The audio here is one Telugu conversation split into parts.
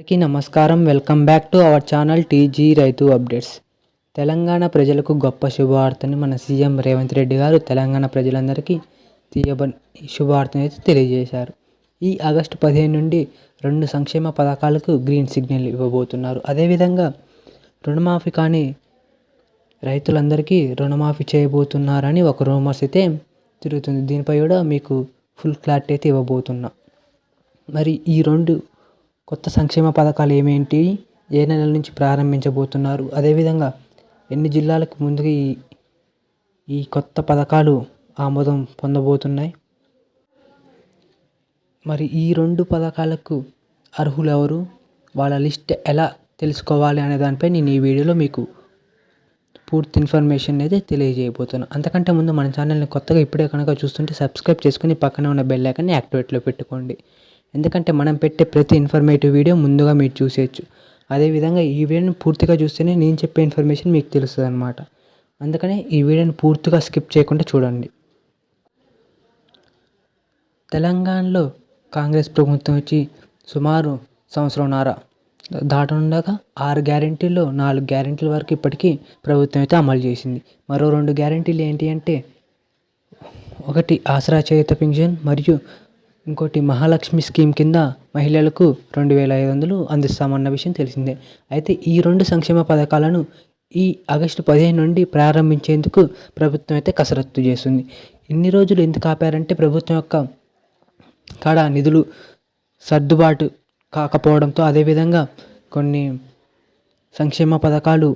అందరికీ నమస్కారం. Welcome back to our channel TG Rythu updates. Telangana ప్రజలకు గొప్ప శుభవార్తని మన సీఎం రేవంత్ రెడ్డి గారు తెలంగాణ ప్రజలందరికీ తీయబడి శుభవార్తను అయితే తెలియజేశారు. ఈ ఆగస్టు పదిహేను నుండి రెండు సంక్షేమ పథకాలకు గ్రీన్ సిగ్నల్ ఇవ్వబోతున్నారు. అదేవిధంగా రుణమాఫీ కానీ రైతులందరికీ రుణమాఫీ చేయబోతున్నారని ఒక రూమర్స్ అయితే తిరుగుతుంది. దీనిపై కూడా మీకు ఫుల్ క్లారిటీ అయితే ఇవ్వబోతున్నా. మరి ఈ రెండు కొత్త సంక్షేమ పథకాలు ఏమేంటి? ఏ నెల నుంచి ప్రారంభించబోతున్నారు? అదేవిధంగా ఎన్ని జిల్లాలకు ముందుగా ఈ ఈ కొత్త పథకాలు ఆమోదం పొందబోతున్నాయి? మరి ఈ రెండు పథకాలకు అర్హులు ఎవరు వాళ్ళ లిస్ట్ ఎలా తెలుసుకోవాలి అనే దానిపై నేను ఈ వీడియోలో మీకు పూర్తి ఇన్ఫర్మేషన్ అయితే తెలియజేయబోతున్నాను అంతకంటే ముందు మన ఛానల్ని కొత్తగా ఇప్పుడే కనుక చూస్తుంటే సబ్స్క్రైబ్ చేసుకుని పక్కనే ఉన్న బెల్ ఐకాన్ని యాక్టివేట్లో పెట్టుకోండి. ఎందుకంటే మనం పెట్టే ప్రతి ఇన్ఫర్మేటివ్ వీడియో ముందుగా మీరు చూసేయచ్చు. అదేవిధంగా ఈ వీడియోని పూర్తిగా చూస్తేనే నేను చెప్పే ఇన్ఫర్మేషన్ మీకు తెలుస్తుంది అనమాట అందుకనే ఈ వీడియోని పూర్తిగా స్కిప్ చేయకుండా చూడండి. తెలంగాణలో కాంగ్రెస్ ప్రభుత్వం వచ్చి సుమారు సంవత్సరంన్నర దాటనుండగా ఆరు గ్యారెంటీల్లో నాలుగు గ్యారెంటీల వరకు ఇప్పటికీ ప్రభుత్వం అయితే అమలు చేసింది. మరో రెండు గ్యారెంటీలు ఏంటి అంటే ఒకటి ఆసరా చేయుత పింఛన్ మరియు ఇంకోటి మహాలక్ష్మి స్కీమ్ కింద మహిళలకు రెండు వేల ఐదు వందలు అందిస్తామన్న విషయం తెలిసిందే. అయితే ఈ రెండు సంక్షేమ పథకాలను ఈ ఆగస్టు పదిహేను నుండి ప్రారంభించేందుకు ప్రభుత్వం అయితే కసరత్తు చేస్తుంది. ఇన్ని రోజులు ఎందుకు ఆపారంటే ప్రభుత్వం యొక్క కాడ నిధులు సర్దుబాటు కాకపోవడంతో అదేవిధంగా కొన్ని సంక్షేమ పథకాలు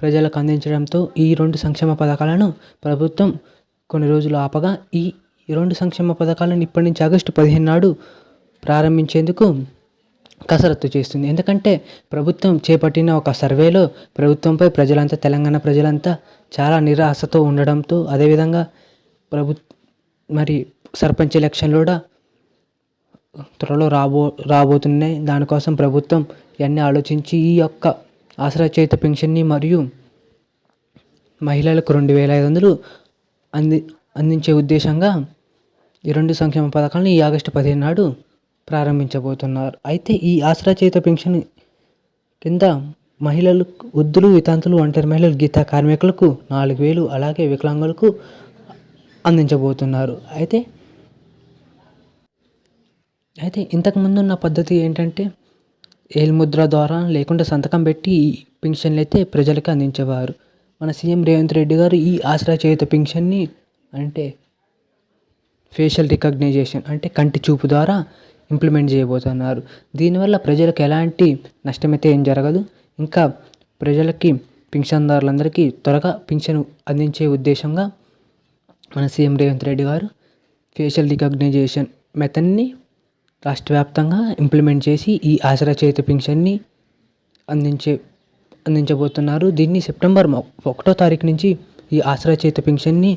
ప్రజలకు అందించడంతో ఈ రెండు సంక్షేమ పథకాలను ప్రభుత్వం కొన్ని రోజులు ఆపగా ఈ ఈ రెండు సంక్షేమ పథకాలను ఇప్పటి నుంచి ఆగస్టు పదిహేను నాడు ప్రారంభించేందుకు కసరత్తు చేస్తుంది. ఎందుకంటే ప్రభుత్వం చేపట్టిన ఒక సర్వేలో ప్రభుత్వంపై ప్రజలంతా తెలంగాణ ప్రజలంతా చాలా నిరాశతో ఉండడంతో అదేవిధంగా ప్రభు మరి సర్పంచ్ ఎలక్షన్లు కూడా త్వరలో రాబో రాబోతున్నాయి. దానికోసం ప్రభుత్వం ఇవన్నీ ఆలోచించి ఈ యొక్క ఆసరా చేత పెన్షన్ని మరియు మహిళలకు రెండు వేల ఐదు వందలు అంది అందించే ఉద్దేశంగా ఈ రెండు సంక్షేమ పథకాలను ఈ ఆగస్టు పదిహేను నాడు ప్రారంభించబోతున్నారు. అయితే ఈ ఆసరా చేత పెన్షన్ కింద మహిళలు వృద్ధులు వితాంతులు ఒంటరి మహిళలు గీత కార్మికులకు నాలుగు వేలు అలాగే వికలాంగులకు అందించబోతున్నారు. అయితే అయితే ఇంతకుముందు ఉన్న పద్ధతి ఏంటంటే ఏల్ముద్ర ద్వారా లేకుండా సంతకం పెట్టి ఈ పెన్షన్లు అయితే ప్రజలకు అందించేవారు. మన సీఎం రేవంత్ రెడ్డి గారు ఈ ఆసరా చేయుత పింఛన్ని అంటే ఫేషియల్ రికగ్నైజేషన్ అంటే కంటి చూపు ద్వారా ఇంప్లిమెంట్ చేయబోతున్నారు. దీనివల్ల ప్రజలకు ఎలాంటి నష్టమైతే ఏం జరగదు. ఇంకా ప్రజలకి పింఛన్దారులందరికీ త్వరగా పింఛను అందించే ఉద్దేశంగా మన సీఎం రేవంత్ రెడ్డి గారు ఫేషియల్ రికగ్నైజేషన్ మెథడ్ని రాష్ట్ర వ్యాప్తంగా ఇంప్లిమెంట్ చేసి ఈ ఆసరా చేత పింఛన్ని అందించే అందించబోతున్నారు. దీన్ని సెప్టెంబర్ ఒకటో తారీఖు నుంచి ఈ ఆసరా చేత పింఛన్ని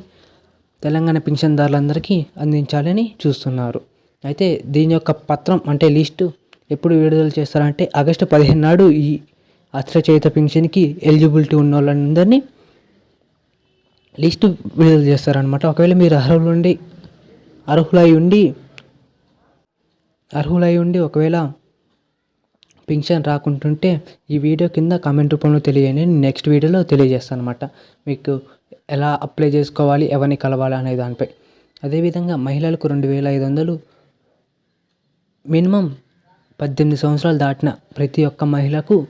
తెలంగాణ పింఛన్దారులందరికీ అందించాలని చూస్తున్నారు. అయితే దీని యొక్క పత్రం అంటే లిస్టు ఎప్పుడు విడుదల చేస్తారంటే ఆగస్టు పదిహేను నాడు ఈ ఆసరా పింఛన్కి ఎలిజిబిలిటీ ఉన్న వాళ్ళందరినీ లిస్టు విడుదల చేస్తారనమాట ఒకవేళ మీరు అర్హులు ఉండి అర్హులై ఉండి అర్హులై ఉండి ఒకవేళ పింఛన్ రాకుంటుంటే ఈ వీడియో కింద కామెంట్ రూపంలో తెలియని నెక్స్ట్ వీడియోలో తెలియజేస్తాను అనమాట మీకు ఎలా అప్లై చేసుకోవాలి ఎవరిని కలవాలి అనే దానిపై. అదేవిధంగా మహిళలకు రెండు వేల ఐదు వందలు మినిమం పద్దెనిమిది సంవత్సరాలు దాటిన ప్రతి ఒక్క మహిళకు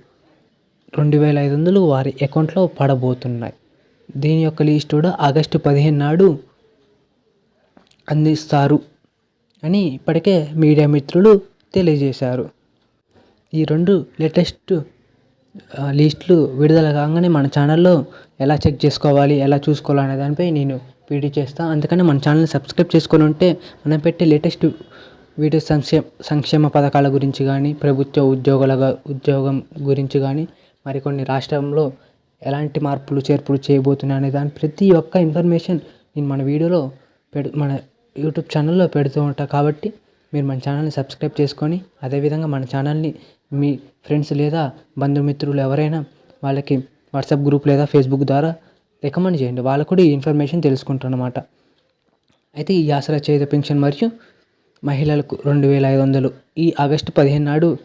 రెండు వేల ఐదు వందలు వారి అకౌంట్లో పడబోతున్నాయి. దీని యొక్క లిస్ట్ కూడా ఆగస్టు పదిహేను నాడు అందిస్తారు అని ఇప్పటికే మీడియా మిత్రులు తెలియజేశారు. ఈ రెండు లేటెస్ట్ లిస్టులు విడుదల కాగానే మన ఛానల్లో ఎలా చెక్ చేసుకోవాలి ఎలా చూసుకోవాలి అనే దానిపై నేను వీడియో చేస్తాను అందుకని మన ఛానల్ని సబ్స్క్రైబ్ చేసుకొని ఉంటే మనం పెట్టే లేటెస్ట్ వీడియో సంక్షేమ సంక్షేమ పథకాల గురించి కానీ ప్రభుత్వ ఉద్యోగుల ఉద్యోగం గురించి కానీ మరికొన్ని రాష్ట్రంలో ఎలాంటి మార్పులు చేర్పులు చేయబోతున్నాయి అనే దాని ప్రతి ఒక్క ఇన్ఫర్మేషన్ నేను మన వీడియోలో పెడు మన యూట్యూబ్ ఛానల్లో పెడుతూ ఉంటాను కాబట్టి మీరు మన ఛానల్ని సబ్స్క్రైబ్ చేసుకొని అదేవిధంగా మన ఛానల్ని మీ ఫ్రెండ్స్ లేదా బంధుమిత్రులు ఎవరైనా వాళ్ళకి వాట్సాప్ గ్రూప్ లేదా ఫేస్బుక్ ద్వారా రికమెండ్ చేయండి. వాళ్ళకు కూడా ఈ ఇన్ఫర్మేషన్ తెలుసుకుంటారన్నమాట. అయితే ఈ ఆసరా చేత పెన్షన్ మరియు మహిళలకు రెండు వేల ఐదు వందలు ఈ ఆగస్టు పదిహేను నాడు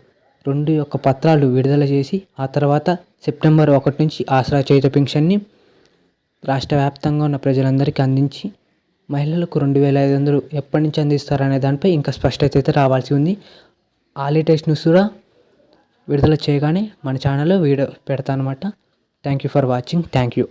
రెండు యొక్క పత్రాలు విడుదల చేసి ఆ తర్వాత సెప్టెంబర్ ఒకటి నుంచి ఆసరా చేయుత పెన్షన్ని రాష్ట్ర వ్యాప్తంగా ఉన్న ప్రజలందరికీ అందించి మహిళలకు రెండు వేల ఐదు వందలు ఎప్పటి నుంచి అందిస్తారు దానిపై ఇంకా స్పష్టత అయితే రావాల్సి ఉంది. ఆ లేటెస్ట్ న్యూస్ కూడా విడుదల చేయగానే మన ఛానల్లో వీడియో పెడతాను అనమాట thank you for watching thank you